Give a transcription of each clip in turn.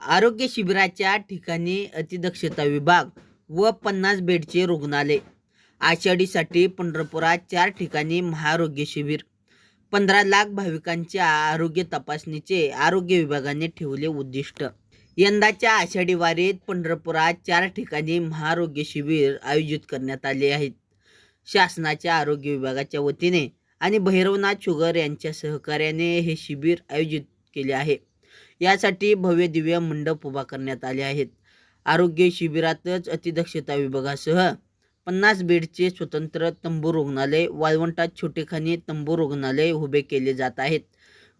आरोग्य शिबिराच्या ठिकाणी अतिदक्षता विभाग व पन्नास बेडचे रुग्णालय. आषाढीसाठी पंढरपुरात चार ठिकाणी महाआरोग्य शिबिर. पंधरा लाख भाविकांच्या आरोग्य तपासणीचे आरोग्य विभागाने ठेवले उद्दिष्ट. यंदाच्या आषाढी वारीत पंढरपुरात चार ठिकाणी महाआरोग्य शिबिर आयोजित करण्यात आले आहेत. शासनाच्या आरोग्य विभागाच्या वतीने आणि भैरवनाथ शुगर यांच्या सहकार्याने हे शिबिर आयोजित केले आहे. यासाठी भव्य दिव्य मंडप उभा करण्यात आले आहेत. आरोग्य शिबिरातच अतिदक्षता विभागासह पन्नास बेडचे स्वतंत्र तंबू रुग्णालय वाळवंटात छोटेखानी तंबू रुग्णालय उभे केले जात आहेत.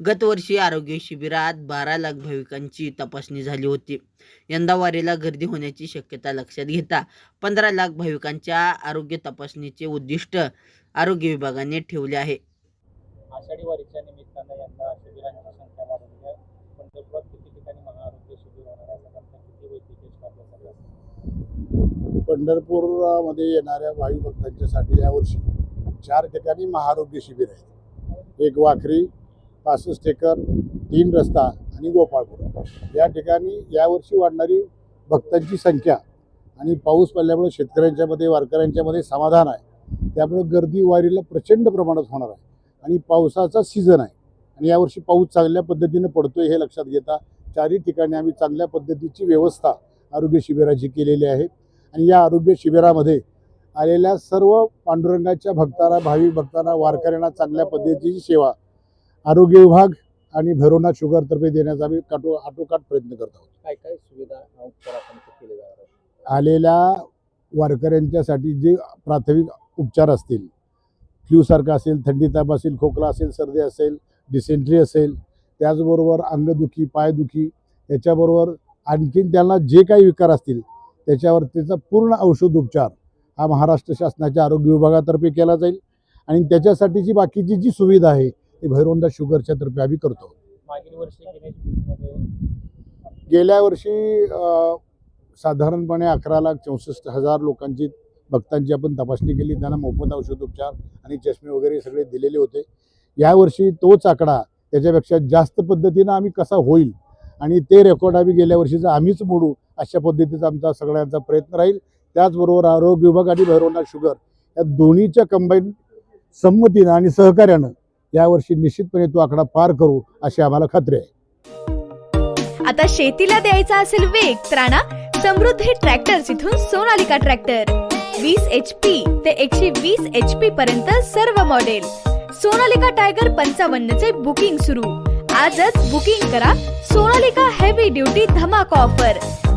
गतवर्षी आरोग्य शिबिरात बारा लाख भाविकांची तपासणी झाली होती. यंदा वारीला गर्दी होण्याची शक्यता लक्षात घेता पंधरा लाख भाविकांच्या आरोग्य तपासणीचे उद्दिष्ट आरोग्य विभागाने ठेवले आहे. आषाढी वारीच्या निमित्तानं यंदा शिबिरांची संख्या वाढवली आहे पंढरपुरात किती ठिकाणी महाआरोग्य शिबिर होणार आहे साधारणतः किती वैद्यकीय स्टाफ यासाठी असेल? पंढरपूरमध्ये येणाऱ्या वायू भक्तांच्यासाठी यावर्षी चार ठिकाणी महाआरोग्य शिबिर आहेत. एक वाखरी पासष्ट एकर तीन रस्ता आणि गोपाळपूर. या ठिकाणी यावर्षी वाढणारी भक्तांची संख्या आणि पाऊस पडल्यामुळे शेतकऱ्यांच्यामध्ये वारकऱ्यांच्यामध्ये समाधान आहे. त्यामुळे गर्दी वारीला प्रचंड प्रमाणात होणार आहे आणि पावसाचा सीझन आहे. आणि यावर्षी पाऊस चांगल्या पद्धतीनं पडतोय हे लक्षात घेता चारही ठिकाणी आम्ही चांगल्या पद्धतीची व्यवस्था आरोग्य शिबिराची केलेली आहे. आणि या आरोग्य शिबिरामध्ये आलेल्या सर्व पांडुरंगाच्या भक्तांना भाविक भक्तांना वारकऱ्यांना चांगल्या पद्धतीची सेवा आरोग्य विभाग आणि भैरवनाथ शुगरतर्फे देण्याचा आम्ही काटो आटोकाट प्रयत्न करत आहोत. काय काय सुविधा आलेल्या वारकऱ्यांच्यासाठी जे प्राथमिक उपचार असतील फ्ल्यूसारखा असेल थंडी ताप असेल खोकला असेल सर्दी असेल डिसेंट्री असेल त्याचबरोबर अंगदुखी पायदुखी याच्याबरोबर आणखीन त्यांना जे काही विकार असतील त्याच्यावर त्याचा पूर्ण औषध उपचार हा महाराष्ट्र शासनाच्या आरोग्य विभागातर्फे केला जाईल. आणि त्याच्यासाठीची बाकीची जी सुविधा आहे ती भैरवंदा शुगरच्या तर्फे आम्ही करतो. गेल्या वर्षी साधारणपणे अकरा लाख चौसष्ट हजार लोकांची भक्तांची आपण तपासणी केली. त्यांना मोफत औषधोपचार आणि चष्मे वगैरे सगळे दिलेले होते. यावर्षी तोच आकडा त्याच्यापेक्षा जास्त पद्धतीनं आम्ही कसा होईल आणि ते रेकॉर्ड आम्ही गेल्या वर्षीचं आम्हीच मोडू अशा पद्धतीचा आमचा सगळ्यांचा प्रयत्न राहील. त्याचबरोबर आरोग्य विभाग आणि भैरवनाथ शुगर या दोन्हीच्या कंबाईन संमतीनं आणि सहकार्यानं यावर्षी निश्चितपणे तो आकडा पार करू अशी आम्हाला खात्री आहे. आता शेतीला द्यायचा असेल वेग तर आणा समृद्धी ट्रॅक्टर्स इथून सोनालिका ट्रॅक्टर वीस एच पी ते एकशे वीस एच पी पर्यंत सर्व मॉडेल सोनालिका टायगर पंचावन्न चे बुकिंग सुरू. आजच बुकिंग करा सोनालिका हेवी ड्युटी धमाका ऑफर